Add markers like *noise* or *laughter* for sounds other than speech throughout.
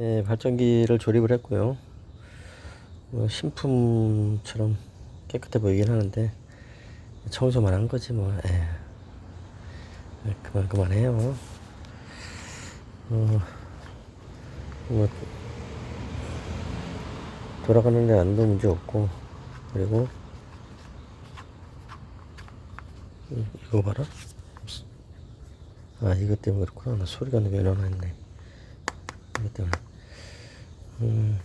예, 발전기를 조립을 했고요. 뭐 신품처럼 깨끗해 보이긴 하는데 청소만 한 거지 뭐. 예. 예, 그만 그만해요. 어, 뭐 돌아가는데 안도 문제 없고 그리고 이- 이거 봐라. 아 이것 때문에 그렇구나. 나 소리가 왜 나나 했네. 이것 때문에. 음.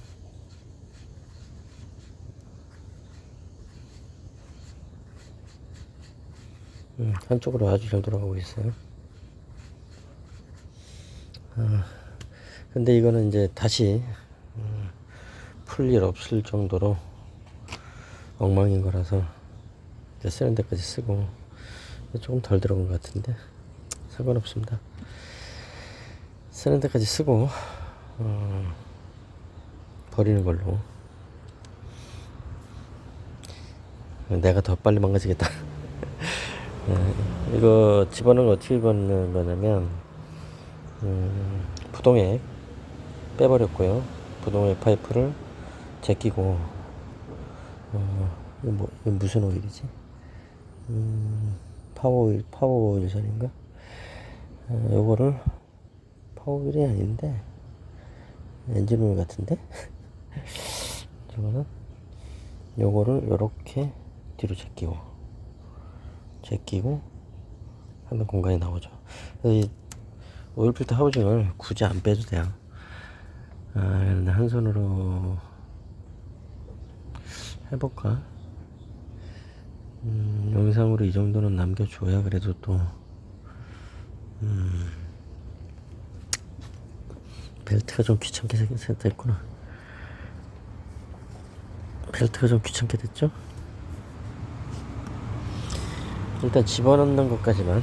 음, 한쪽으로 아주 잘 돌아가고 있어요. 아, 근데 이거는 이제 다시 음, 풀일 없을 정도로 엉망인 거라서 이제 쓰는 데까지 쓰고 조금 덜 들어간 것 같은데 상관없습니다. 쓰는 데까지 쓰고 어, 버리는 걸로 내가 더 빨리 망가지겠다. *laughs* 네, 이거 집어넣은 거 어떻게 걷는 거냐면 음, 부동액 빼버렸고요. 부동액 파이프를 제끼고 어, 이거 뭐 이거 무슨 오일이지? 음, 파워 오일 파워 오일 전인가? 어, 요거를 파워 오일이 아닌데 엔진 오일 같은데? *laughs* 저거는 요거를 요렇게 뒤로 제끼고 제끼고 하는 공간이 나오죠. 이 오일 필터 하우징을 굳이 안 빼도 돼요. 아, 근데 한 손으로 해볼까? 음, 영상으로 이 정도는 남겨줘야 그래도 또, 음, 벨트가 좀 귀찮게 생- 됐구나. 벨트가 좀 귀찮게 됐죠? 일단 집어넣는 것까지만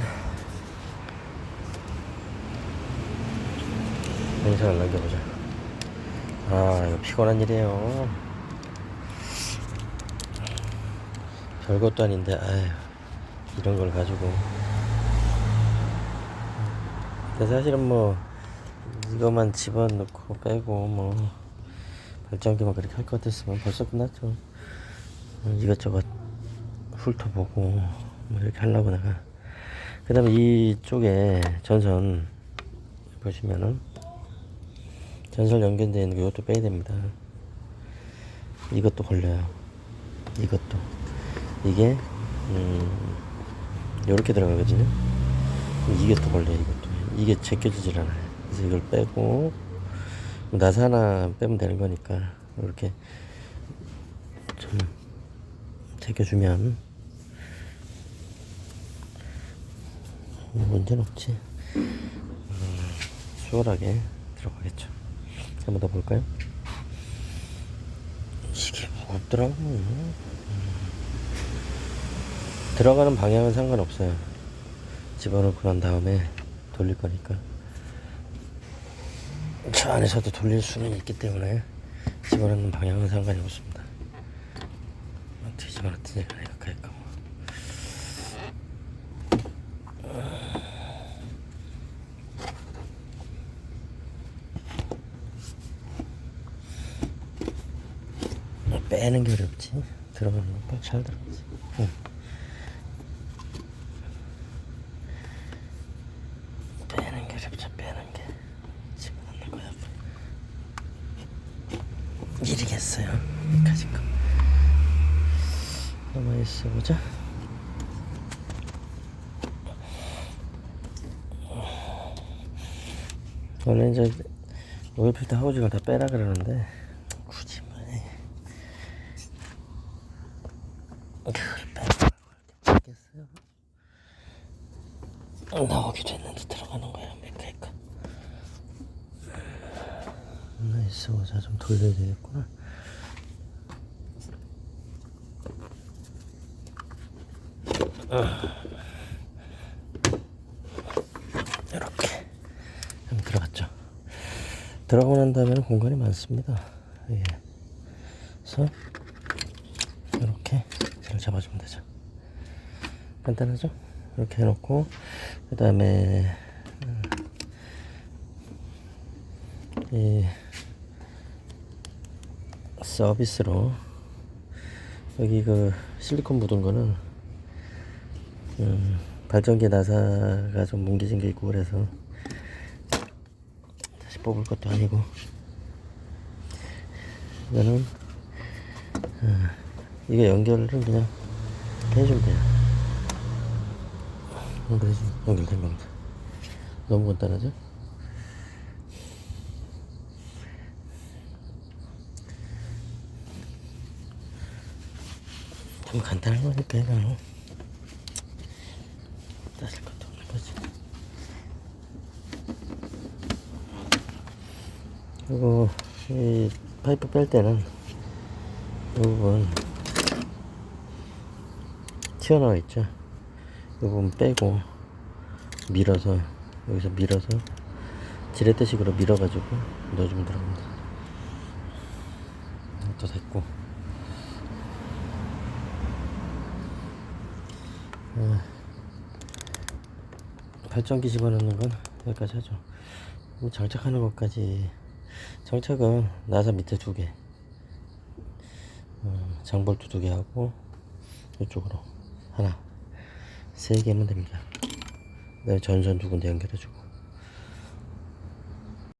영상을 남겨보자. 아, 이거 피곤한 일이에요. 별것도 아닌데, 아휴, 이런 걸 가지고. 근데 사실은 뭐, 이것만 집어넣고 빼고, 뭐, 발전기만 그렇게 할 것 같았으면 벌써 끝났죠. 어, 이것저것 훑어보고, 뭐, 이렇게 하려고 내가. 그 다음에 이쪽에 전선, 보시면은, 전선 연결되어 있는 거 이것도 빼야 됩니다. 이것도 걸려요. 이것도. 이게, 음, 요렇게 들어가거든요. 이게 또 걸려요, 이것도. 이게 제껴지질 않아요. 그래서 이걸 빼고, 나사 하나 빼면 되는 거니까, 이렇게 좀 제껴주면, 문제는 없지. 음, 수월하게 들어가겠죠. 한번 더 볼까요? 이게 무겁더라고. 음. 들어가는 방향은 상관없어요. 집어넣고 난 다음에 돌릴 거니까. 저 안에서도 돌릴 수는 있기 때문에 집어넣는 방향은 상관이 없습니다. 집어넣든지 간에 가까이 가고. 빼는 게 어렵지. 들어가는 거잘 들어가지. 응. 빼는 게 어렵죠. 빼는 게. 집어넣는 거야. 일이겠어요. 가진 거. 가만히 있어 보자. 원래 이제 오일 필터 하우징을 다 빼라 그러는데 굳이 뭐 그걸 빼라고 겠어요 나오기도 했는데 들어가는 거야 밀카이까 나이스 모자 좀 돌려야 되겠구나 이렇게 좀 들어갔죠 들어가고 난 다음에는 공간이 많습니다 예. 그래서 이렇게 잘 잡아주면 되죠. 간단하죠? 이렇게 해놓고 그 다음에 이 서비스로 여기 그 실리콘 묻은 거는 음, 발전기 나사가 좀 뭉개진 게 있고 그래서 다시 뽑을 것도 아니고. 이거는 어, 이게 연결을 그냥 해주면 돼요. 그래서 연결된 겁니다. 너무 간단하죠? 좀 간단한 거니까 이거는 따질 것도 없는 거지 그리고 이 파이프 뺄 때는 이 부분 튀어나와 있죠? 이 부분 빼고 밀어서 여기서 밀어서 지렛대식으로 밀어가지고 넣어주면 들어갑니다. 또 됐고. 어, 발전기 집어넣는 건 여기까지 하죠. 뭐 장착하는 것까지. 장착은 나사 밑에 두개. 어, 장볼트 두 개 하고 이쪽으로 하나. 세 개면 됩니다. 전선 두 군데 연결해주고